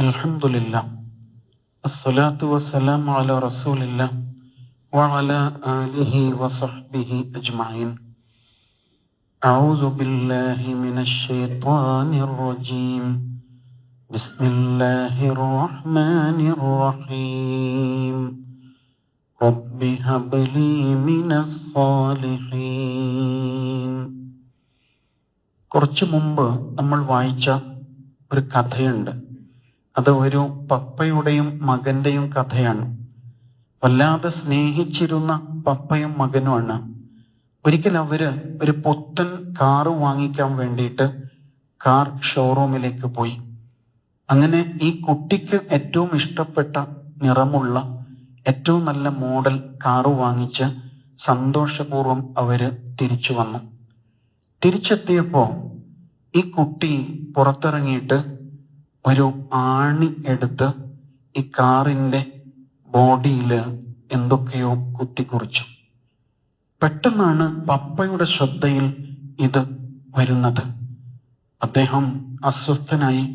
الحمد لله الصلاة والسلام على رسول الله وعلى آله وصحبه أجمعين أعوذ بالله من الشيطان الرجيم بسم الله الرحمن الرحيم رب هب لي من الصالحين കുറച്ചു മുമ്പ് നമ്മൾ വായിച്ച ഒരു കഥയുണ്ട് അത് ഒരു പപ്പയുടെയും മകന്റെയും കഥയാണ്. വല്ലാതെ സ്നേഹിച്ചിരുന്ന പപ്പയും മകനുമാണ്. ഒരിക്കൽ അവർ ഒരു പുത്തൻ കാറ് വാങ്ങിക്കാൻ വേണ്ടിയിട്ട് കാർ ഷോറൂമിലേക്ക് പോയി. അങ്ങനെ ഈ കുട്ടിക്ക് ഏറ്റവും ഇഷ്ടപ്പെട്ട നിറമുള്ള ഏറ്റവും നല്ല മോഡൽ കാറ് വാങ്ങിച്ച് സന്തോഷപൂർവം അവർ തിരിച്ചു വന്നു. തിരിച്ചെത്തിയപ്പോ ഈ കുട്ടി പുറത്തിറങ്ങിയിട്ട് ഒരു ആണി എടുത്ത് ഈ കാറിന്റെ ബോഡിയിൽ എന്തൊക്കെയോ കുത്തിക്കുറിച്ചു. പെട്ടെന്നാണ് പപ്പയുടെ ശ്രദ്ധയിൽ ഇത് വരുന്നത്. അദ്ദേഹം അസ്വസ്ഥനായി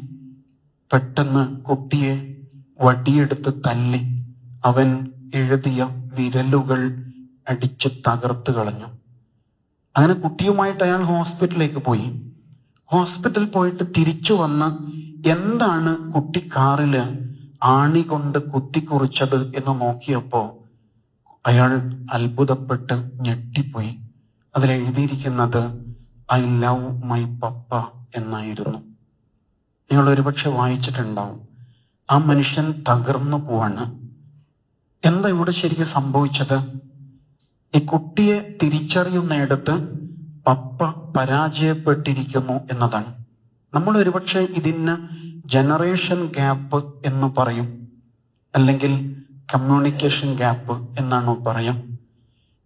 പെട്ടെന്ന് കുട്ടിയെ വടിയെടുത്ത് തല്ലി അവൻ എഴുതിയ വിരലുകൾ അടിച്ച് തകർത്ത് കളഞ്ഞു. അങ്ങനെ കുട്ടിയുമായിട്ട് അയാൾ ഹോസ്പിറ്റലിലേക്ക് പോയി. ഹോസ്പിറ്റലിൽ പോയിട്ട് തിരിച്ചു വന്ന് എന്താണ് കുട്ടി കാറിൽ ആണി കൊണ്ട് കുത്തിക്കുറിച്ചത് എന്ന് നോക്കിയപ്പോ അയാൾ അത്ഭുതപ്പെട്ട് ഞെട്ടിപ്പോയി. അതിൽ എഴുതിയിരിക്കുന്നത് ഐ ലവ് മൈ പപ്പ എന്നായിരുന്നു. നിങ്ങൾ ഒരുപക്ഷെ വായിച്ചിട്ടുണ്ടാവും. ആ മനുഷ്യൻ തകർന്നു പോവാണ്. എന്താ ഇവിടെ ശരിക്കും സംഭവിച്ചത്? ഈ കുട്ടിയെ തിരിച്ചറിയുന്നിടത്ത് പപ്പ പരാജയപ്പെട്ടിരിക്കുന്നു എന്നതാണ്. നമ്മൾ ഒരുപക്ഷെ ഇതിന് ജനറേഷൻ ഗ്യാപ്പ് എന്ന് പറയും. അല്ലെങ്കിൽ കമ്മ്യൂണിക്കേഷൻ ഗ്യാപ്പ് എന്നാണ് പറയാം.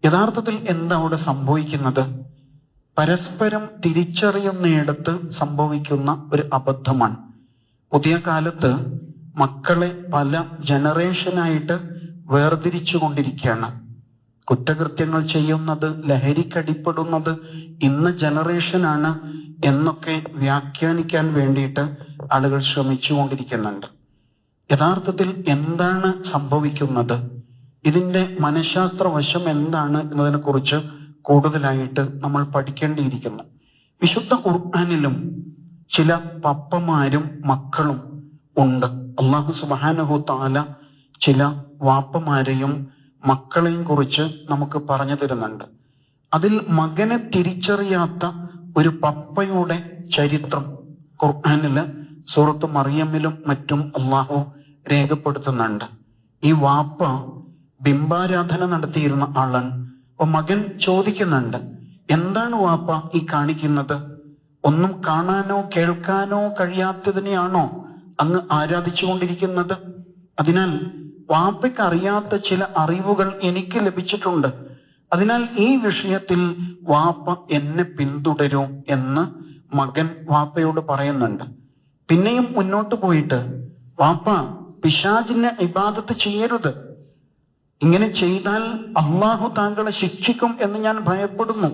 യഥാർത്ഥത്തിൽ എന്താ അവിടെ സംഭവിക്കുന്നത്? പരസ്പരം തിരിച്ചറിയുന്നിടത്ത് സംഭവിക്കുന്ന ഒരു അബദ്ധമാണ്. പുതിയ കാലത്ത് മക്കളെ പല ജനറേഷനായിട്ട് വേർതിരിച്ചു കൊണ്ടിരിക്കുകയാണ് കുറ്റകൃത്യങ്ങൾ ചെയ്യുന്നത് ലഹരിക്കടിപ്പെടുന്നത് ഇന്ന് ജനറേഷനാണ് എന്നൊക്കെ വ്യാഖ്യാനിക്കാൻ വേണ്ടിയിട്ട് ആളുകൾ ശ്രമിച്ചുകൊണ്ടിരിക്കുന്നുണ്ട്. യഥാർത്ഥത്തിൽ എന്താണ് സംഭവിക്കുന്നത്? ഇതിന്റെ മനഃശാസ്ത്ര വശം എന്താണ് എന്നതിനെ കുറിച്ച് കൂടുതലായിട്ട് നമ്മൾ പഠിക്കേണ്ടിയിരിക്കുന്നു. വിശുദ്ധ ഖുർആാനിലും ചില പപ്പമാരും മക്കളും ഉണ്ട്. അള്ളാഹു സുബാനഹു താല ചില വാപ്പമാരെയും മക്കളെയും കുറിച്ച് നമുക്ക് പറഞ്ഞു തരുന്നുണ്ട്. അതിൽ മകനെ തിരിച്ചറിയാത്ത ഒരു പപ്പയുടെ ചരിത്രം ഖുർആനിൽ സൂറത്ത് മറിയമ്മിലും മറ്റും അള്ളാഹു രേഖപ്പെടുത്തുന്നുണ്ട്. ഈ വാപ്പ ബിംബാരാധന നടത്തിയിരുന്ന ആളാണ്. അപ്പൊ മകൻ ചോദിക്കുന്നുണ്ട് എന്താണ് വാപ്പ ഈ കാണിക്കുന്നത്? ഒന്നും കാണാനോ കേൾക്കാനോ കഴിയാത്തതിനെയാണോ അങ്ങ് ആരാധിച്ചുകൊണ്ടിരിക്കുന്നത്? അതിനാൽ വാപ്പയ്ക്ക് അറിയാത്ത ചില അറിവുകൾ എനിക്ക് ലഭിച്ചിട്ടുണ്ട്. അതിനാൽ ഈ വിഷയത്തിൽ വാപ്പ എന്നെ പിന്തുടരൂ എന്ന് മകൻ വാപ്പയോട് പറയുന്നുണ്ട്. പിന്നെയും മുന്നോട്ട് പോയിട്ട് വാപ്പ പിശാജിനെ ഇബാദത്ത് ചെയ്യരുത്. ഇങ്ങനെ ചെയ്താൽ അള്ളാഹു താങ്കളെ ശിക്ഷിക്കും എന്ന് ഞാൻ ഭയപ്പെടുന്നു.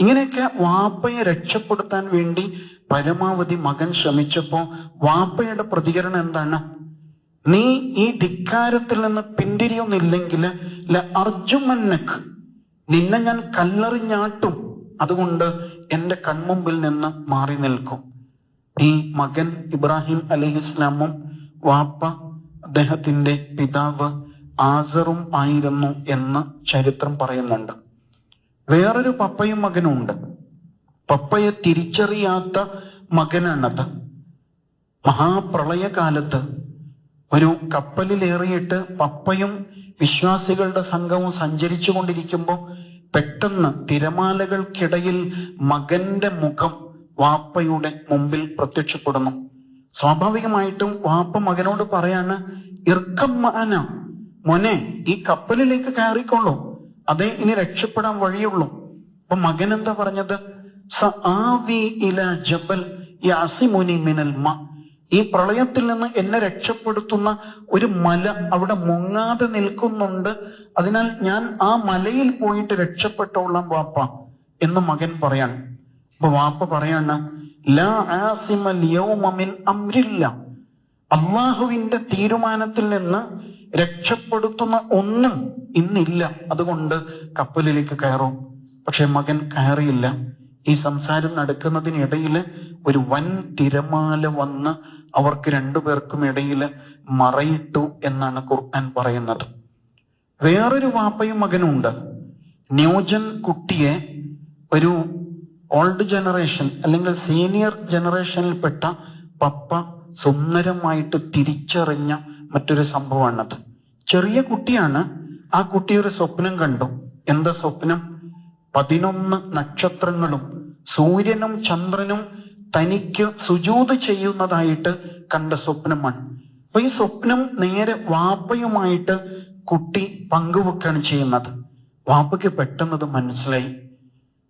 ഇങ്ങനെയൊക്കെ വാപ്പയെ രക്ഷപ്പെടുത്താൻ വേണ്ടി പരമാവധി മകൻ ശ്രമിച്ചപ്പോ വാപ്പയുടെ പ്രതികരണം എന്താണ്? നീ ഈ ധിക്കാരത്തിൽ നിന്ന് പിന്തിരിയുന്നില്ലെങ്കിൽ അർജുമന്നക്ക് നിന്നെ ഞാൻ കല്ലെറിഞ്ഞാട്ടും അതുകൊണ്ട് എന്റെ കൺമുമ്പിൽ നിന്ന് മാറി നിൽക്കും. ഈ മകൻ ഇബ്രാഹിം അലഹിസ്ലാമും വാപ്പ അദ്ദേഹത്തിന്റെ പിതാവ് ആസറും ആയിരുന്നു എന്ന് ചരിത്രം പറയുന്നുണ്ട്. വേറൊരു പപ്പയും മകനും ഉണ്ട് പപ്പയെ തിരിച്ചറിയാത്ത മകനാണത്. മഹാപ്രളയകാലത്ത് ഒരു കപ്പലിലേറിയിട്ട് പപ്പയും വിശ്വാസികളുടെ സംഘവും സഞ്ചരിച്ചു കൊണ്ടിരിക്കുമ്പോൾ പെട്ടെന്ന് തിരമാലകൾക്കിടയിൽ മകന്റെ മുഖം വാപ്പയുടെ മുമ്പിൽ പ്രത്യക്ഷപ്പെടുന്നു. സ്വാഭാവികമായിട്ടും വാപ്പ മകനോട് പറയാണ് ഇർക്കം മാന ഈ കപ്പലിലേക്ക് കയറിക്കൊള്ളൂ. അതേ ഇനി രക്ഷപ്പെടാൻ വഴിയുള്ളൂ. അപ്പൊ മകൻ എന്താ പറഞ്ഞത്? സ ആവി ഇല ജബൽ യാസിമുനി മിനൽ മ ഈ പ്രളയത്തിൽ നിന്ന് എന്നെ രക്ഷപ്പെടുത്തുന്ന ഒരു മല അവിടെ മുങ്ങാതെ നിൽക്കുന്നുണ്ട്. അതിനാൽ ഞാൻ ആ മലയിൽ പോയിട്ട് രക്ഷപ്പെട്ടോളാം വാപ്പ എന്ന് മകൻ പറയാൻ. അപ്പൊ വാപ്പ പറയാണ് അള്ളാഹുവിന്റെ തീരുമാനത്തിൽ നിന്ന് രക്ഷപ്പെടുത്തുന്ന ഒന്നും ഇന്നില്ല. അതുകൊണ്ട് കപ്പലിലേക്ക് കയറും. പക്ഷെ മകൻ കയറിയില്ല. ഈ സംസാരം നടക്കുന്നതിനിടയിൽ ഒരു വൻ തിരമാല വന്ന് അവർക്ക് രണ്ടുപേർക്കും ഇടയിൽ മറയിട്ടു എന്നാണ് ഖുർആൻ പറയുന്നത്. വേറൊരു വാപ്പയും മകനും ഉണ്ട്. ന്യൂജൻ കുട്ടിയെ ഒരു ഓൾഡ് ജനറേഷൻ അല്ലെങ്കിൽ സീനിയർ ജനറേഷനിൽപ്പെട്ട പപ്പ സുന്ദരമായിട്ട് തിരിച്ചറിഞ്ഞ മറ്റൊരു സംഭവമാണത്. ചെറിയ കുട്ടിയാണ്. ആ കുട്ടി ഒരു സ്വപ്നം കണ്ടു. എന്താ സ്വപ്നം? പതിനൊന്ന് നക്ഷത്രങ്ങളും സൂര്യനും ചന്ദ്രനും തനിക്ക് സുജൂത് ചെയ്യുന്നതായിട്ട് കണ്ട സ്വപ്നമാണ് അപ്പൊ ഈ സ്വപ്നം നേരെ വാപ്പയുമായിട്ട് കുട്ടി പങ്കുവെക്കുകയാണ് ചെയ്യുന്നത്. വാപ്പയ്ക്ക് പെട്ടെന്നത് മനസ്സിലായി.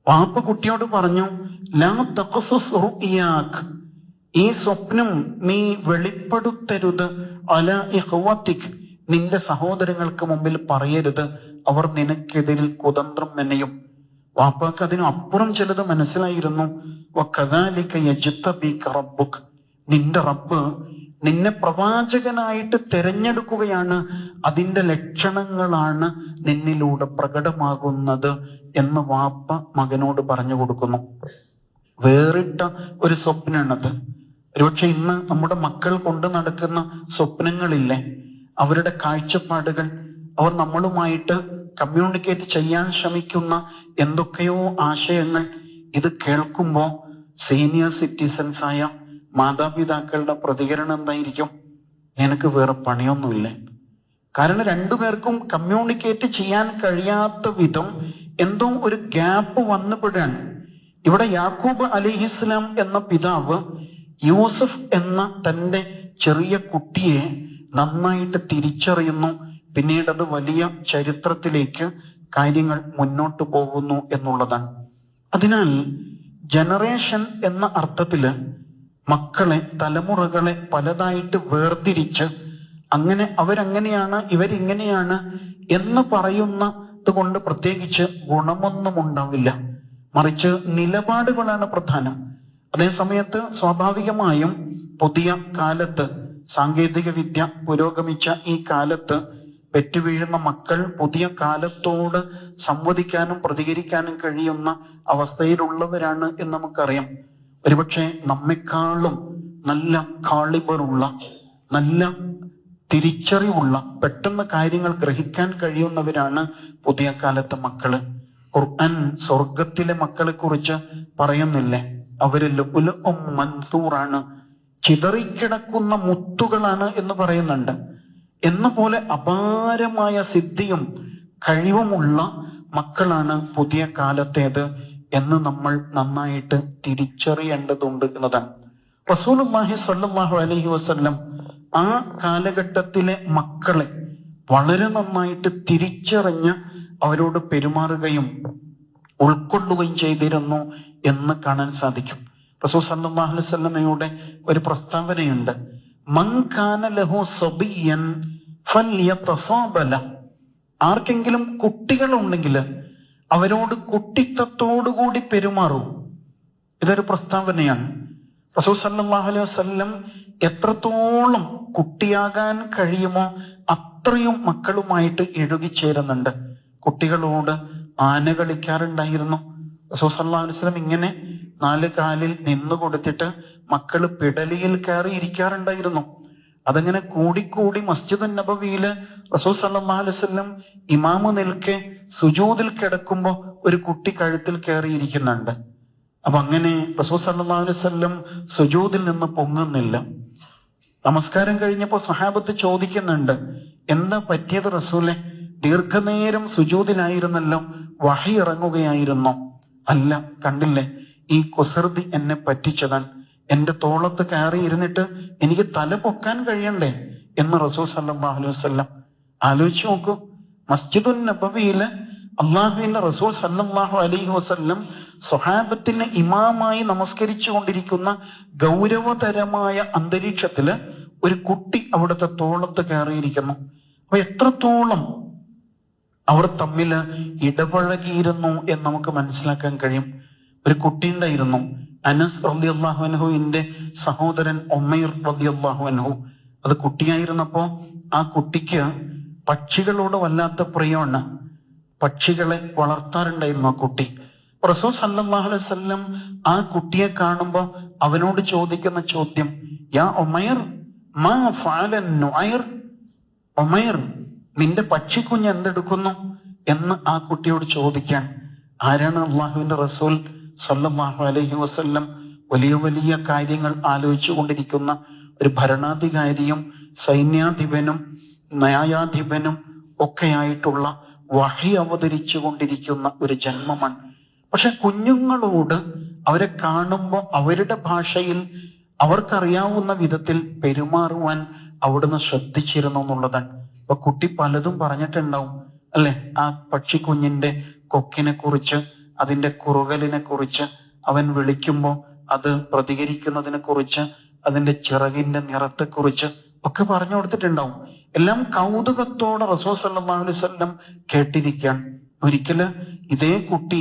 വാപ്പ കുട്ടിയോട് പറഞ്ഞു ലാ ഈ സ്വപ്നം നീ വെളിപ്പെടുത്തരുത്. അല ഇഹ്വത്തിക് നിന്റെ സഹോദരങ്ങൾക്ക് മുമ്പിൽ പറയരുത്. അവർ നിനക്കെതിരിൽ കുതന്ത്രം മെനയും. വാപ്പാക്ക് അതിനപ്പുറം ചിലത് മനസ്സിലായിരുന്നു. നിന്റെ റബ്ബ് നിന്നെ പ്രവാചകനായിട്ട് തിരഞ്ഞെടുക്കുകയാണ്. അതിന്റെ ലക്ഷണങ്ങളാണ് നിന്നിലൂടെ പ്രകടമാകുന്നത് എന്ന് വാപ്പ മകനോട് പറഞ്ഞു കൊടുക്കുന്നു. വേറിട്ട ഒരു സ്വപ്നമാണത് ഒരുപക്ഷെ ഇന്ന് നമ്മുടെ മക്കൾ കൊണ്ട് നടക്കുന്ന സ്വപ്നങ്ങളില്ലേ? അവരുടെ കാഴ്ചപ്പാടുകൾ. അവർ നമ്മളുമായിട്ട് കമ്മ്യൂണിക്കേറ്റ് ചെയ്യാൻ ശ്രമിക്കുന്ന എന്തൊക്കെയോ ആശയങ്ങൾ ഇത് കേൾക്കുമ്പോൾ സീനിയർ സിറ്റിസൺസ് ആയ മാതാപിതാക്കളുടെ പ്രതികരണം എന്തായിരിക്കും? എനിക്ക് വേറെ പണിയൊന്നുമില്ല. കാരണം രണ്ടുപേർക്കും കമ്മ്യൂണിക്കേറ്റ് ചെയ്യാൻ കഴിയാത്ത വിധം എന്തോ ഒരു ഗ്യാപ്പ് വന്നപ്പോഴാണ് ഇവിടെ യാക്കൂബ് അലിഹിസ്ലാം എന്ന പിതാവ് യൂസഫ് എന്ന തന്റെ ചെറിയ കുട്ടിയെ നന്നായിട്ട് തിരിച്ചറിയുന്നു. പിന്നീട് അത് വലിയ ചരിത്രത്തിലേക്ക് കാര്യങ്ങൾ മുന്നോട്ട് പോകുന്നു എന്നുള്ളതാണ്. അതിനാൽ ജനറേഷൻ എന്ന അർത്ഥത്തിൽ മക്കളെ തലമുറകളെ പലതായിട്ട് വേർതിരിച്ച് അങ്ങനെ അവരങ്ങനെയാണ് ഇവരിങ്ങനെയാണ് എന്ന് പറയുന്നത് കൊണ്ട് പ്രത്യേകിച്ച് ഗുണമൊന്നും ഉണ്ടാവില്ല. മറിച്ച് നിലപാടുകളാണ് പ്രധാനം. അതേസമയത്ത് സ്വാഭാവികമായും പുതിയ കാലത്ത് സാങ്കേതിക വിദ്യ പുരോഗമിച്ച ഈ കാലത്ത് പെറ്റുവീഴുന്ന മക്കൾ പുതിയ കാലത്തോട് സംവദിക്കാനും പ്രതികരിക്കാനും കഴിയുന്ന അവസ്ഥയിലുള്ളവരാണ് എന്ന് നമുക്കറിയാം. ഒരുപക്ഷെ നമ്മെക്കാളും നല്ല കാളിബറുള്ള നല്ല തിരിച്ചറിവുള്ള പെട്ടെന്ന് കാര്യങ്ങൾ ഗ്രഹിക്കാൻ കഴിയുന്നവരാണ് പുതിയ കാലത്തെ മക്കൾ. ഖുർആൻ സ്വർഗത്തിലെ മക്കളെ കുറിച്ച് പറയുന്നില്ലേ? അവർ മൻസൂറാണ്. ചിതറിക്കിടക്കുന്ന മുത്തുകളാണ് എന്ന് പറയുന്നുണ്ട്. എന്ന പോലെ അപാരമായ സിദ്ധിയും കഴിവുമുള്ള മക്കളാണ് പുതിയ കാലത്തേത് എന്ന് നമ്മൾ നന്നായിട്ട് തിരിച്ചറിയേണ്ടതുണ്ട് എന്നതാണ്. റസൂലുള്ളാഹി സ്വല്ലല്ലാഹു അലഹി വസ്ല്ലം ആ കാലഘട്ടത്തിലെ മക്കളെ വളരെ നന്നായിട്ട് തിരിച്ചറിഞ്ഞ് അവരോട് പെരുമാറുകയും ഉൾക്കൊള്ളുകയും ചെയ്തിരുന്നു എന്ന് കാണാൻ സാധിക്കും. റസൂൽ സല്ലല്ലാഹു അലൈഹി വസല്ലമയുടെ ഒരു പ്രസ്താവനയുണ്ട്. ഉണ്ടെങ്കിൽ സബിയൻ ആർക്കെങ്കിലും കുട്ടികളുണ്ടെങ്കിൽ അവരോട് കുട്ടിത്തത്തോടുകൂടി പെരുമാറൂ. ഇതൊരു പ്രസ്താവനയാണ്. റസൂൽ സല്ലല്ലാഹു അലൈഹി വസല്ലം എത്രത്തോളം കുട്ടിയാകാൻ കഴിയുമോ അത്രയും മക്കളുമായിട്ട് എഴുകിച്ചേരുന്നുണ്ട് കുട്ടികളോട് ആന കളിക്കാറുണ്ടായിരുന്നു. അലൈഹി വസല്ലം ഇങ്ങനെ നാല് കാലിൽ നിന്നു കൊടുത്തിട്ട് മക്കൾ പിടലിയിൽ കയറി ഇരിക്കാറുണ്ടായിരുന്നു. അതങ്ങനെ കൂടിക്കൂടി മസ്ജിദ് നബവിയിൽ റസൂൽ സല്ലല്ലാഹു അലൈഹി വസല്ലം ഇമാമ് നിൽക്കെ സുജൂദിൽ കിടക്കുമ്പോ ഒരു കുട്ടി കഴുത്തിൽ കയറി ഇരിക്കുന്നുണ്ട്. അപ്പൊ അങ്ങനെ റസൂൽ സല്ലല്ലാഹു അലൈഹി വസല്ലം സുജൂദിൽ നിന്ന് പൊങ്ങുന്നില്ല. നമസ്കാരം കഴിഞ്ഞപ്പോ സഹാബത്ത് ചോദിക്കുന്നുണ്ട് എന്താ പറ്റിയത് റസൂലെ? ദീർഘനേരം സുജൂദിലായിരുന്നല്ലോ വഹി ഇറങ്ങുകയായിരുന്നോ? അല്ല കണ്ടില്ലേ? ഈ കുസൃതി എന്നെ പറ്റിച്ചതാണ് എന്റെ തോളത്ത് കയറി ഇരുന്നിട്ട് എനിക്ക് തല പൊക്കാൻ കഴിയണ്ടേ? എന്ന് റസൂൽ സല്ലല്ലാഹു അലൈഹി വസല്ലം ആലോചിച്ച് നോക്കൂ. മസ്ജിദുൻ നബവിയിൽ അള്ളാഹുവിന്റെ റസൂൽ സല്ലാഹു അലൈഹി വസ്ല്ലം സ്വഹാബത്തിന് ഇമാമായി നമസ്കരിച്ചു കൊണ്ടിരിക്കുന്ന ഗൗരവതരമായ അന്തരീക്ഷത്തിൽ ഒരു കുട്ടി അവിടുത്തെ തോളത്ത് കയറിയിരിക്കുന്നു. അപ്പൊ എത്രത്തോളം അവർ തമ്മിൽ ഇടപഴകിയിരുന്നു എന്ന് നമുക്ക് മനസ്സിലാക്കാൻ കഴിയും. ഒരു കുട്ടി ഉണ്ടായിരുന്നു. അനസ് റബി അൻഹുവിന്റെ സഹോദരൻ ഒമൈർ റബി അൻഹു. അത് കുട്ടിയായിരുന്നപ്പോ ആ കുട്ടിക്ക് പക്ഷികളോട് വല്ലാത്ത പ്രിയമാണ്. പക്ഷികളെ വളർത്താറുണ്ടായിരുന്നു ആ കുട്ടി. റസൂ സല്ലല്ലാഹു അലൈഹി വസല്ലം ആ കുട്ടിയെ കാണുമ്പോ അവനോട് ചോദിക്കുന്ന ചോദ്യം യാ ഒമൈർ മാ ഫാലൻ ഒമൈർ നിന്റെ പക്ഷിക്കുഞ്ഞ് എന്തെടുക്കുന്നു എന്ന് ആ കുട്ടിയോട് ചോദിക്കാൻ ആരാണ് അള്ളാഹുവിന്റെ റസൂൽ സല്ലാഹു അലഹി വസ്ല്ലം വലിയ വലിയ കാര്യങ്ങൾ ആലോചിച്ചു കൊണ്ടിരിക്കുന്ന ഒരു ഭരണാധികാരിയും സൈന്യാധിപനും ന്യായാധിപനും ഒക്കെയായിട്ടുള്ള വഹി അവതരിച്ചു കൊണ്ടിരിക്കുന്ന ഒരു ജന്മമാണ്. പക്ഷെ കുഞ്ഞുങ്ങളോട് അവരെ കാണുമ്പോൾ അവരുടെ ഭാഷയിൽ അവർക്കറിയാവുന്ന വിധത്തിൽ പെരുമാറുവാൻ അവിടുന്ന് ശ്രദ്ധിച്ചിരുന്നു എന്നുള്ളതാണ്. അപ്പൊ കുട്ടി പലതും പറഞ്ഞിട്ടുണ്ടാവും അല്ലെ? ആ പക്ഷിക്കുഞ്ഞിന്റെ കൊക്കിനെ കുറിച്ച് അതിന്റെ കുറുകലിനെ കുറിച്ച് അവൻ വിളിക്കുമ്പോൾ അത് പ്രതികരിക്കുന്നതിനെ കുറിച്ച് അതിന്റെ ചിറകിന്റെ നിറത്തെക്കുറിച്ച് ഒക്കെ പറഞ്ഞു കൊടുത്തിട്ടുണ്ടാവും. എല്ലാം കൗതുകത്തോടെ റസൂ സല്ലല്ലാഹു അലൈഹി വസല്ലം കേട്ടിരിക്കാൻ ഒരിക്കൽ ഇതേ കുട്ടി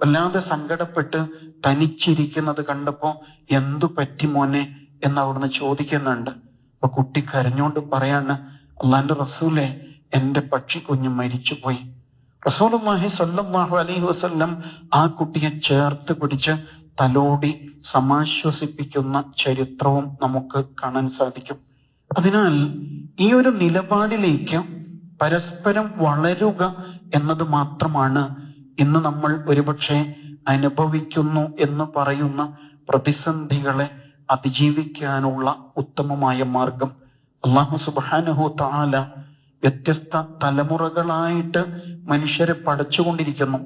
വല്ലാതെ സങ്കടപ്പെട്ട് തനിച്ചിരിക്കുന്നത് കണ്ടപ്പോ എന്തു പറ്റി മോനെ എന്ന് അവിടുന്ന് ചോദിക്കുന്നുണ്ട്. അപ്പൊ കുട്ടി കരഞ്ഞോണ്ട് പറയാണ് അള്ളാന്റെ റസൂലെ എന്റെ പക്ഷി കുഞ്ഞ് മരിച്ചുപോയി. റസൂലുള്ളാഹി സ്വല്ലല്ലാഹു അലൈഹി വസ്ല്ലം ആ കുട്ടിയെ ചേർത്ത് പിടിച്ച് തലോടി സമാശ്വസിപ്പിക്കുന്ന ചരിത്രവും നമുക്ക് കാണാൻ സാധിക്കും. അതിനാൽ ഈ ഒരു നിലപാടിലേക്ക് പരസ്പരം വളരുക എന്നത് മാത്രമാണ് ഇന്ന് നമ്മൾ ഒരുപക്ഷെ അനുഭവിക്കുന്നു എന്ന് പറയുന്ന പ്രതിസന്ധികളെ അതിജീവിക്കാനുള്ള ഉത്തമമായ മാർഗം. അള്ളാഹു സുബാനഹു താല വ്യത്യസ്ത തലമുറകളായിട്ട് മനുഷ്യരെ പഠിച്ചുകൊണ്ടിരിക്കുന്നു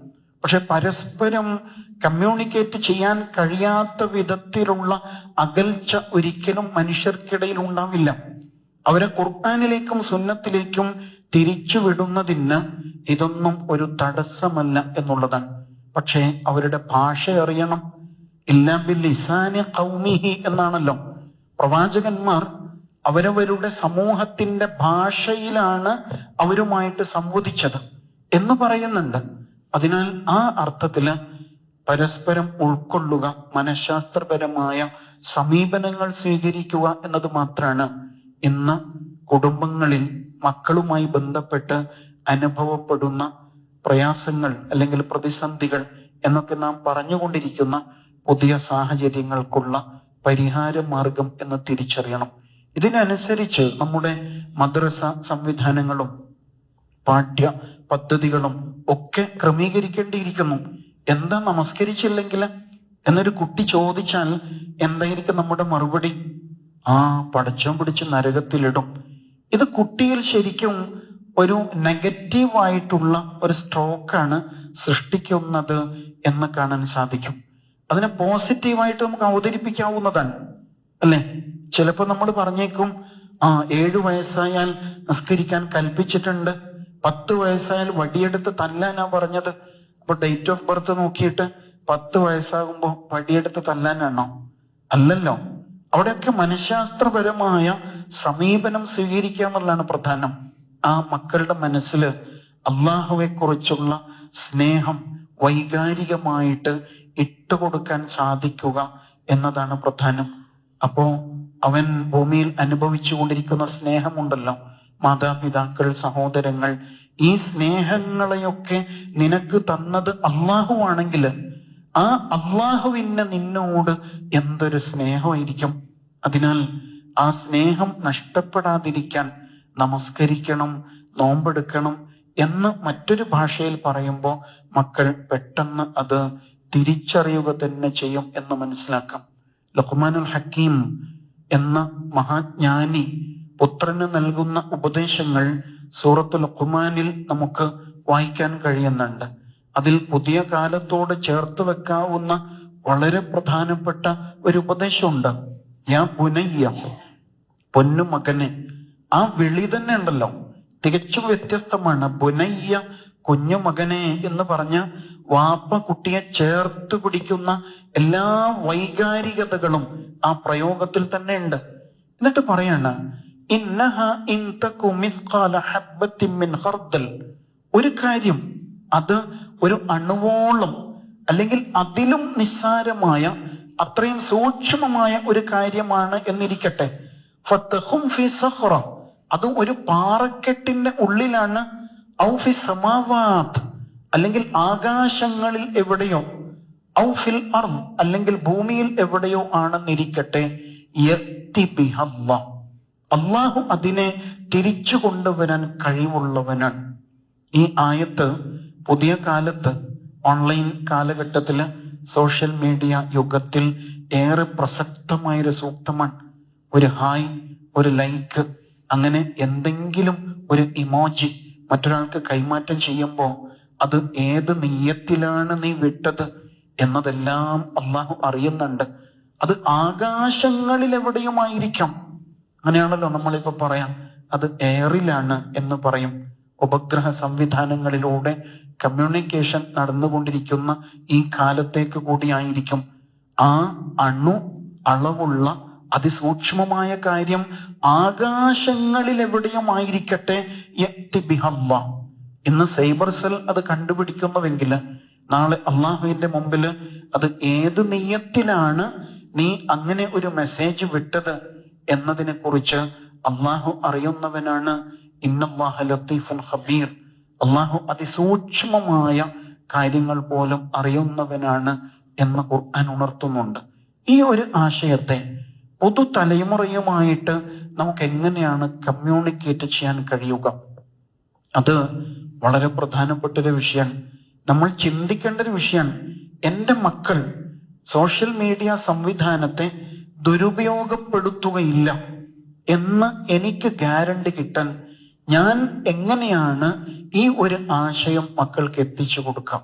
പക്ഷെ പരസ്പരം കമ്മ്യൂണിക്കേറ്റ് ചെയ്യാൻ കഴിയാത്ത വിധത്തിലുള്ള അകൽച്ച ഒരിക്കലും മനുഷ്യർക്കിടയിൽ ഉണ്ടാവില്ല. അവരെ ഖുർആാനിലേക്കും സുന്നത്തിലേക്കും തിരിച്ചുവിടുന്നതിന് ഇതൊന്നും ഒരു തടസ്സമല്ല എന്നുള്ളതാണ്. പക്ഷേ അവരുടെ ഭാഷ അറിയണം. ഇല്ലാ ബിൽ ലിസാനി കൗമിഹി എന്നാണല്ലോ. പ്രവാചകന്മാർ അവരവരുടെ സമൂഹത്തിന്റെ ഭാഷയിലാണ് അവരുമായിട്ട് സംവദിച്ചത് എന്ന് പറയുന്നുണ്ട്. അതിനാൽ ആ അർത്ഥത്തിൽ പരസ്പരം ഉൾക്കൊള്ളുക മനഃശാസ്ത്രപരമായ സമീപനങ്ങൾ സ്വീകരിക്കുക എന്നത് മാത്രമാണ് ഇന്ന് കുടുംബങ്ങളിൽ മക്കളുമായി ബന്ധപ്പെട്ട് അനുഭവപ്പെടുന്ന പ്രയാസങ്ങൾ അല്ലെങ്കിൽ പ്രതിസന്ധികൾ എന്നൊക്കെ നാം പറഞ്ഞുകൊണ്ടിരിക്കുന്ന പുതിയ സാഹചര്യങ്ങൾക്കുള്ള പരിഹാര മാർഗം എന്ന് തിരിച്ചറിയണം. ഇതിനനുസരിച്ച് നമ്മുടെ മദ്രസ സംവിധാനങ്ങളും പാഠ്യ പദ്ധതികളും ഒക്കെ ക്രമീകരിക്കേണ്ടിയിരിക്കുന്നു. എന്താ നമസ്കരിച്ചില്ലെങ്കിൽ എന്നൊരു കുട്ടി ചോദിച്ചാൽ എന്തായിരിക്കും നമ്മുടെ മറുപടി? ആ പടച്ചം പിടിച്ച് നരകത്തിലിടും. ഇത് കുട്ടിയിൽ ശരിക്കും ഒരു നെഗറ്റീവായിട്ടുള്ള ഒരു സ്ട്രോക്കാണ് സൃഷ്ടിക്കുന്നത് എന്ന് കാണാൻ സാധിക്കും. അതിനെ പോസിറ്റീവായിട്ട് നമുക്ക് അവതരിപ്പിക്കാവുന്നതാണ്. അല്ലെ? ചിലപ്പോ നമ്മൾ പറഞ്ഞേക്കും ആ ഏഴു വയസ്സായാൽ നിസ്കരിക്കാൻ കൽപ്പിച്ചിട്ടുണ്ട്. പത്ത് വയസ്സായാൽ വടിയെടുത്ത് തല്ലാൻ ആ പറഞ്ഞത്. അപ്പൊ ഡേറ്റ് ഓഫ് ബർത്ത് നോക്കിയിട്ട് പത്ത് വയസ്സാകുമ്പോ വടിയെടുത്ത് തല്ലാനാണോ? അല്ലല്ലോ. അവിടെയൊക്കെ മനഃശാസ്ത്രപരമായ സമീപനം സ്വീകരിക്കുക എന്നുള്ളതാണ് പ്രധാനം. ആ മക്കളുടെ മനസ്സിൽ അള്ളാഹുവെ കുറിച്ചുള്ള സ്നേഹം വൈകാരികമായിട്ട് ഇട്ടുകൊടുക്കാൻ സാധിക്കുക എന്നതാണ് പ്രധാനം. അപ്പോ അവൻ ഭൂമിയിൽ അനുഭവിച്ചുകൊണ്ടിരിക്കുന്ന സ്നേഹമുണ്ടല്ലോ. മാതാപിതാക്കൾ സഹോദരങ്ങൾ ഈ സ്നേഹങ്ങളെയൊക്കെ നിനക്ക് തന്നത് അള്ളാഹു ആണെങ്കിൽ ആ അള്ളാഹുവിന് നിന്നോട് എന്തൊരു സ്നേഹമായിരിക്കും? അതിനാൽ ആ സ്നേഹം നഷ്ടപ്പെടാതിരിക്കാൻ നമസ്കരിക്കണം നോമ്പെടുക്കണം എന്ന് മറ്റൊരു ഭാഷയിൽ പറയുമ്പോൾ മക്കൾ പെട്ടെന്ന് അത് തിരിച്ചറിയുക തന്നെ ചെയ്യും എന്ന് മനസ്സിലാക്കാം. ലഖ്മാനുൽ ഹക്കീം എന്ന മഹാജ്ഞാനി പുത്രന് നൽകുന്ന ഉപദേശങ്ങൾ സൂറത്തുൽ ഖുമാനിൽ നമുക്ക് വായിക്കാൻ കഴിയുന്നുണ്ട്. അതിൽ പുതിയ കാലത്തോട് ചേർത്ത് വെക്കാവുന്ന വളരെ പ്രധാനപ്പെട്ട ഒരു ഉപദേശമുണ്ട്. യാ പുനയ്യ പൊന്നു മകനെ ആ വിളി തന്നെ ഉണ്ടല്ലോ. തികച്ചും വ്യത്യസ്തമാണ്. ബുനയ്യ കുഞ്ഞു മകനെ എന്ന് പറഞ്ഞ് വാപ്പ കുട്ടിയെ ചേർത്ത് പിടിക്കുന്ന എല്ലാ വൈകാരികതകളും ആ പ്രയോഗത്തിൽ തന്നെ ഉണ്ട്. എന്നിട്ട് പറയാണ് ഒരു കാര്യം അത് ഒരു അണുവോളം അല്ലെങ്കിൽ അതിലും നിസ്സാരമായ അത്രയും സൂക്ഷ്മമായ ഒരു കാര്യമാണ് എന്നിരിക്കട്ടെ. അത് ഒരു പാറക്കെട്ടിന്റെ ഉള്ളിലാണ് ഔ ഫി സമാവാത്ത് അല്ലെങ്കിൽ ആകാശങ്ങളിൽ എവിടെയോ ഔഫിൽ ഫിൽ അർം അല്ലെങ്കിൽ ഭൂമിയിൽ എവിടെയോ ആണെന്നിരിക്കട്ടെ. അള്ളാഹു അതിനെ തിരിച്ചു കൊണ്ടുവരാൻ കഴിവുള്ളവനാണ് ഈ ആയത്ത് പുതിയ കാലത്ത് ഓൺലൈൻ കാലഘട്ടത്തിൽ സോഷ്യൽ മീഡിയ യുഗത്തിൽ ഏറെ പ്രസക്തമായൊരു സൂക്തമാണ് ഒരു ഹായ് ഒരു ലൈക്ക് അങ്ങനെ എന്തെങ്കിലും ഒരു ഇമോജി മറ്റൊരാൾക്ക് കൈമാറ്റം ചെയ്യുമ്പോൾ അത് ഏത് നെയ്യത്തിലാണ് നീ വിട്ടത് എന്നതെല്ലാം അള്ളാഹു അറിയുന്നുണ്ട്. അത് ആകാശങ്ങളിൽ എവിടെയുമായിരിക്കാം അങ്ങനെയാണല്ലോ നമ്മളിപ്പോ പറയാം. അത് എയറിലാണ് എന്ന് പറയും. ഉപഗ്രഹ സംവിധാനങ്ങളിലൂടെ കമ്മ്യൂണിക്കേഷൻ നടന്നുകൊണ്ടിരിക്കുന്ന ഈ കാലത്തേക്ക് കൂടിയായിരിക്കും. ആ അണു അളവുള്ള അതിസൂക്ഷ്മമായ കാര്യം ആകാശങ്ങളിൽ എവിടെയുമായിരിക്കട്ടെ ആയിരിക്കട്ടെ. ഇന്ന് സൈബർ സെൽ അത് കണ്ടുപിടിക്കുന്നുവെങ്കിൽ നാളെ അള്ളാഹുവിന്റെ മുമ്പിൽ അത് ഏത് നെയ്യത്തിലാണ് നീ അങ്ങനെ ഒരു മെസ്സേജ് വിട്ടത് എന്നതിനെ കുറിച്ച് അള്ളാഹു അറിയുന്നവനാണ് ഇന്നല്ലാഹ ലത്തീഫുൽ ഖബീർ. അള്ളാഹു അതിസൂക്ഷ്മമായ കാര്യങ്ങൾ പോലും അറിയുന്നവനാണ് എന്ന് ഖുർആൻ ഉണർത്തുന്നുണ്ട്. ഈ ഒരു ആശയത്തെ പുതുതലമുറയുമായിട്ട് നമുക്ക് എങ്ങനെയാണ് കമ്മ്യൂണിക്കേറ്റ് ചെയ്യാൻ കഴിയുക? അത് വളരെ പ്രധാനപ്പെട്ട ഒരു വിഷയമാണ്. നമ്മൾ ചിന്തിക്കേണ്ട ഒരു വിഷയമാണ്. എന്റെ മക്കൾ സോഷ്യൽ മീഡിയ സംവിധാനത്തെ ദുരുപയോഗപ്പെടുത്തുകയില്ല എന്ന് എനിക്ക് ഗ്യാരണ്ടി കിട്ടാൻ ഞാൻ എങ്ങനെയാണ് ഈ ഒരു ആശയം മക്കൾക്ക് എത്തിച്ചു കൊടുക്കാം?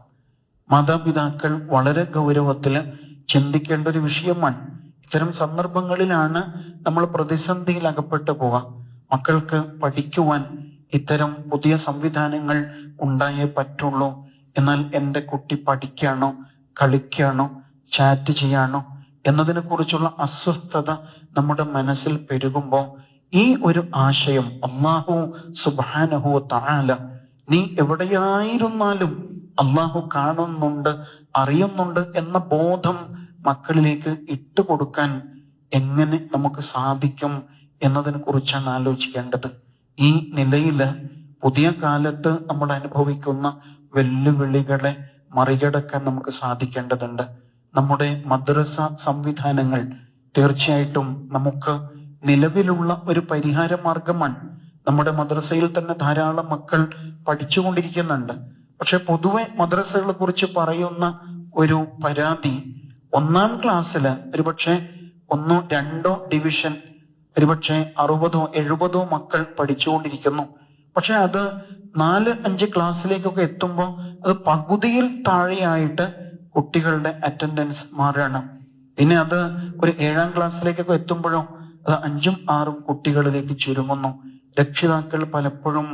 മാതാപിതാക്കൾ വളരെ ഗൗരവത്തിൽ ചിന്തിക്കേണ്ട ഒരു വിഷയമാണ്. ഇത്തരം സന്ദർഭങ്ങളിലാണ് നമ്മൾ പ്രതിസന്ധിയിൽ അകപ്പെട്ടു പോവുക. മക്കൾക്ക് പഠിക്കുവാൻ ഇത്തരം പുതിയ സംവിധാനങ്ങൾ ഉണ്ടായേ പറ്റുള്ളൂ. എന്നാൽ എന്റെ കുട്ടി പഠിക്കുകയാണോ കളിക്കുകയാണോ ചാറ്റ് ചെയ്യാണോ എന്നതിനെ കുറിച്ചുള്ള അസ്വസ്ഥത നമ്മുടെ മനസ്സിൽ പെരുകുമ്പോൾ ഈ ഒരു ആശയം അള്ളാഹു സുബാനഹു താല നീ എവിടെയായിരുന്നാലും അള്ളാഹു കാണുന്നുണ്ട് അറിയുന്നുണ്ട് എന്ന ബോധം മക്കളിലേക്ക് ഇട്ടുകൊടുക്കാൻ എങ്ങനെ നമുക്ക് സാധിക്കും എന്നതിനെ കുറിച്ചാണ് ആലോചിക്കേണ്ടത്. ഈ നിലയിൽ പുതിയ കാലത്ത് നമ്മൾ അനുഭവിക്കുന്ന വെല്ലുവിളികളെ മറികടക്കാൻ നമുക്ക് സാധിക്കേണ്ടതുണ്ട്. നമ്മുടെ മദ്രസ സംവിധാനങ്ങൾ തീർച്ചയായിട്ടും നമുക്ക് നിലവിലുള്ള ഒരു പരിഹാര മാർഗമാണ്. നമ്മുടെ മദ്രസയിൽ തന്നെ ധാരാളം മക്കൾ പഠിച്ചുകൊണ്ടിരിക്കുന്നുണ്ട്. പക്ഷെ പൊതുവെ മദ്രസകളെ കുറിച്ച് പറയുന്ന ഒരു പരാതി ഒന്നാം ക്ലാസ്സിൽ ഒരുപക്ഷെ ഒന്നോ രണ്ടോ ഡിവിഷൻ ഒരുപക്ഷെ അറുപതോ എഴുപതോ മക്കൾ പഠിച്ചുകൊണ്ടിരിക്കുന്നു. പക്ഷെ അത് നാല് അഞ്ച് ക്ലാസ്സിലേക്കൊക്കെ എത്തുമ്പോൾ അത് പകുതിയിൽ താഴെയായിട്ട് കുട്ടികളുടെ അറ്റൻഡൻസ് മാറുകയാണ്. പിന്നെ അത് ഒരു ഏഴാം ക്ലാസ്സിലേക്കൊക്കെ എത്തുമ്പോഴോ അത് അഞ്ചും ആറും കുട്ടികളിലേക്ക് ചുരുങ്ങുന്നു. രക്ഷിതാക്കൾ പലപ്പോഴും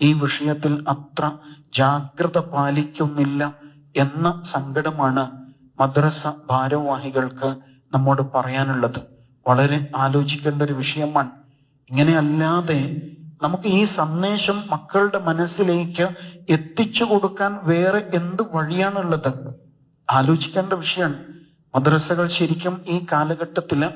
ഈ വിഷയത്തിൽ അത്ര ജാഗ്രത പാലിക്കുന്നില്ല എന്ന സങ്കടമാണ് മദ്രസ ഭാരവാഹികൾക്ക് നമ്മോട് പറയാനുള്ളത് വളരെ ആലോചിക്കേണ്ട ഒരു വിഷയമാണ്. ഇങ്ങനെയല്ലാതെ നമുക്ക് ഈ സന്ദേശം മക്കളുടെ മനസ്സിലേക്ക് എത്തിച്ചു കൊടുക്കാൻ വേറെ എന്ത് വഴിയാണുള്ളത്? ആലോചിക്കേണ്ട വിഷയമാണ്. മദ്രസകൾ ശരിക്കും ഈ കാലഘട്ടത്തിൽ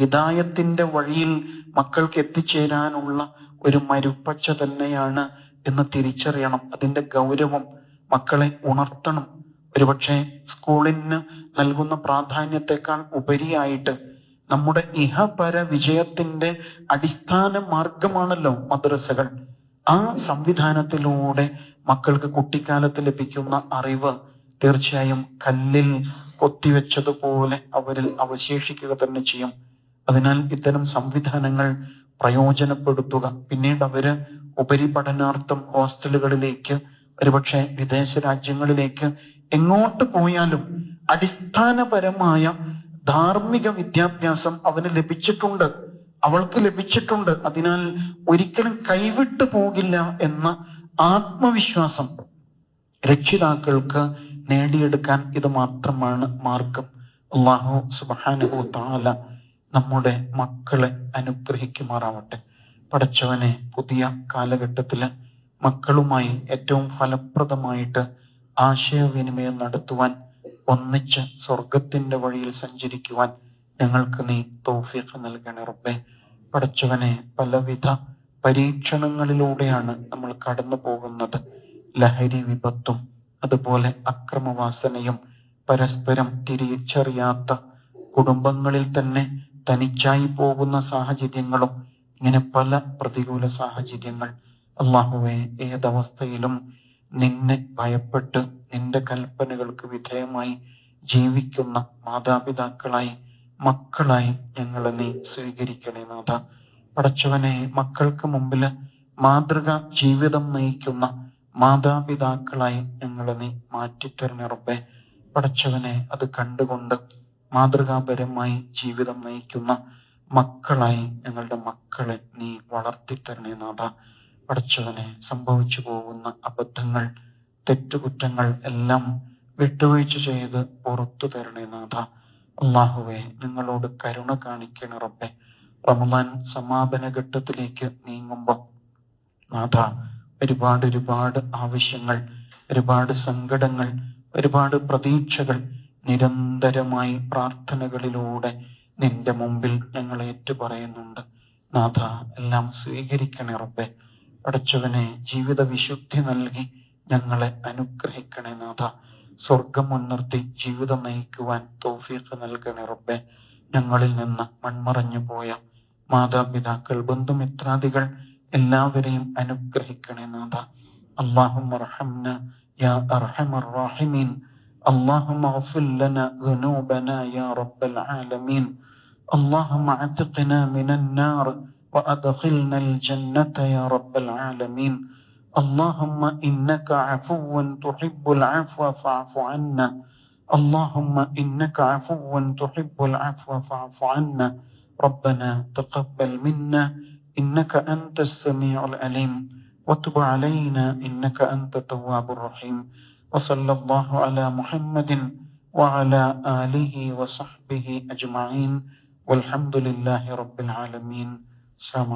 ഹിതായത്തിന്റെ വഴിയിൽ മക്കൾക്ക് എത്തിച്ചേരാനുള്ള ഒരു മരുപ്പച്ച തന്നെയാണ് എന്ന് തിരിച്ചറിയണം. അതിന്റെ ഗൗരവം മക്കളെ ഉണർത്തണം. ഒരുപക്ഷെ സ്കൂളിന് നൽകുന്ന പ്രാധാന്യത്തെക്കാൾ ഉപരിയായിട്ട് നമ്മുടെ ഇഹപര വിജയത്തിന്റെ അടിസ്ഥാന മാർഗമാണല്ലോ മദ്രസകൾ. ആ സംവിധാനത്തിലൂടെ മക്കൾക്ക് കുട്ടിക്കാലത്ത് ലഭിക്കുന്ന അറിവ് തീർച്ചയായും കല്ലിൽ കൊത്തിവെച്ചതുപോലെ അവരിൽ അവശേഷിക്കുക തന്നെ ചെയ്യും. അതിനാൽ ഇത്തരം സംവിധാനങ്ങൾ പ്രയോജനപ്പെടുത്തുക. പിന്നീട് അവർ ഉപരിപഠനാർത്ഥം ഹോസ്റ്റലുകളിലേക്ക് ഒരുപക്ഷെ വിദേശ രാജ്യങ്ങളിലേക്ക് എങ്ങോട്ട് പോയാലും അടിസ്ഥാനപരമായ ധാർമ്മിക വിദ്യാഭ്യാസം അവന് ലഭിച്ചിട്ടുണ്ട്. അവൾക്ക് ലഭിച്ചിട്ടുണ്ട്. അതിനാൽ ഒരിക്കലും കൈവിട്ടു പോകില്ല എന്ന ആത്മവിശ്വാസം രക്ഷിതാക്കൾക്ക് നേടിയെടുക്കാൻ ഇത് മാത്രമാണ് മാർഗം. അള്ളാഹു സുബാനുഹു താല നമ്മുടെ മക്കളെ അനുഗ്രഹിക്കുമാറാവട്ടെ. പഠിച്ചവനെ പുതിയ കാലഘട്ടത്തിൽ മക്കളുമായി ഏറ്റവും ഫലപ്രദമായിട്ട് ആശയവിനിമയം നടത്തുവാൻ ഒന്നിച്ച് സ്വർഗത്തിന്റെ വഴിയിൽ സഞ്ചരിക്കുവാൻ ഞങ്ങൾക്ക് നീ തോഫിക്ക് നൽകണേ റബ്ബേ. പടച്ചവനെ പലവിധ പരീക്ഷണങ്ങളിലൂടെയാണ് നമ്മൾ കടന്നു പോകുന്നത്. ലഹരി വിപത്തും അതുപോലെ അക്രമവാസനയും പരസ്പരം തിരിച്ചറിയാത്ത കുടുംബങ്ങളിൽ തന്നെ തനിച്ചായി പോകുന്ന സാഹചര്യങ്ങളും ഇങ്ങനെ പല പ്രതികൂല സാഹചര്യങ്ങൾ. അള്ളാഹുവെ ഏതവസ്ഥയിലും നിന്നെ ഭയപ്പെട്ട് നിന്റെ കൽപ്പനകൾക്ക് വിധേയമായി ജീവിക്കുന്ന മാതാപിതാക്കളായി മക്കളായി ഞങ്ങളെ നീ സ്വീകരിക്കണേ നാഥ. പടച്ചവനെ മക്കൾക്ക് മുമ്പിൽ മാതൃക ജീവിതം നയിക്കുന്ന മാതാപിതാക്കളായി ഞങ്ങളെ നീ മാറ്റിത്തരണേ റബ്ബെ. പടച്ചവനെ അത് കണ്ടുകൊണ്ട് മാതൃകാപരമായി ജീവിതം നയിക്കുന്ന മക്കളായി ഞങ്ങളുടെ മക്കളെ നീ വളർത്തിത്തരണേ നാഥ. പടച്ചവനെ സംഭവിച്ചു പോകുന്ന അബദ്ധങ്ങൾ തെറ്റുകുറ്റങ്ങൾ എല്ലാം വിട്ടുവീഴ്ച ചെയ്ത് പുറത്തു തരണേ നാഥ. അള്ളാഹുവെ നിങ്ങളോട് കരുണ കാണിക്കണ റബ്ബെ. റമദാൻ സമാപന ഘട്ടത്തിലേക്ക് നീങ്ങുമ്പോൾ നാഥ ഒരുപാട് ഒരുപാട് ആവശ്യങ്ങൾ ഒരുപാട് സങ്കടങ്ങൾ ഒരുപാട് പ്രതീക്ഷകൾ നിരന്തരമായി പ്രാർത്ഥനകളിലൂടെ നിന്റെ മുമ്പിൽ ഞങ്ങൾ ഏറ്റുപറയുന്നുണ്ട്. നാഥ എല്ലാം സ്വീകരിക്കണേ റബ്ബെ. അടച്ചവനെ ജീവിത വിശുദ്ധി നൽകി ഞങ്ങളെ അനുഗ്രഹിക്കണേ നാഥ സ്വർഗം മുൻനിർത്തി ജീവിതം നയിക്കുവാൻ തോഫീഖ് നൽകണേ റബ്ബെ ഞങ്ങളിൽ നിന്ന് മൺമറഞ്ഞു പോയ മാതാപിതാക്കൾ ബന്ധുമിത്രാദികൾ എല്ലാവരെയും അനുഗ്രഹിക്കണേ നാഥ അള്ളാഹും യാ അർഹമർ റാഹിമീൻ اللهم اغفر لنا ذنوبنا يا رب العالمين اللهم اعتقنا من النار وأدخلنا الجنة يا رب العالمين. اللهم إنك عفو تحب العفو فاعف عنا. اللهم إنك عفو تحب العفو فاعف عنا. ربنا تقبل منا إنك أنت السميع العليم. وتب علينا إنك أنت التواب الرحيم. وصلى الله على محمد وعلى آله وصحبه أجمعين. والحمد لله رب العالمين. so much.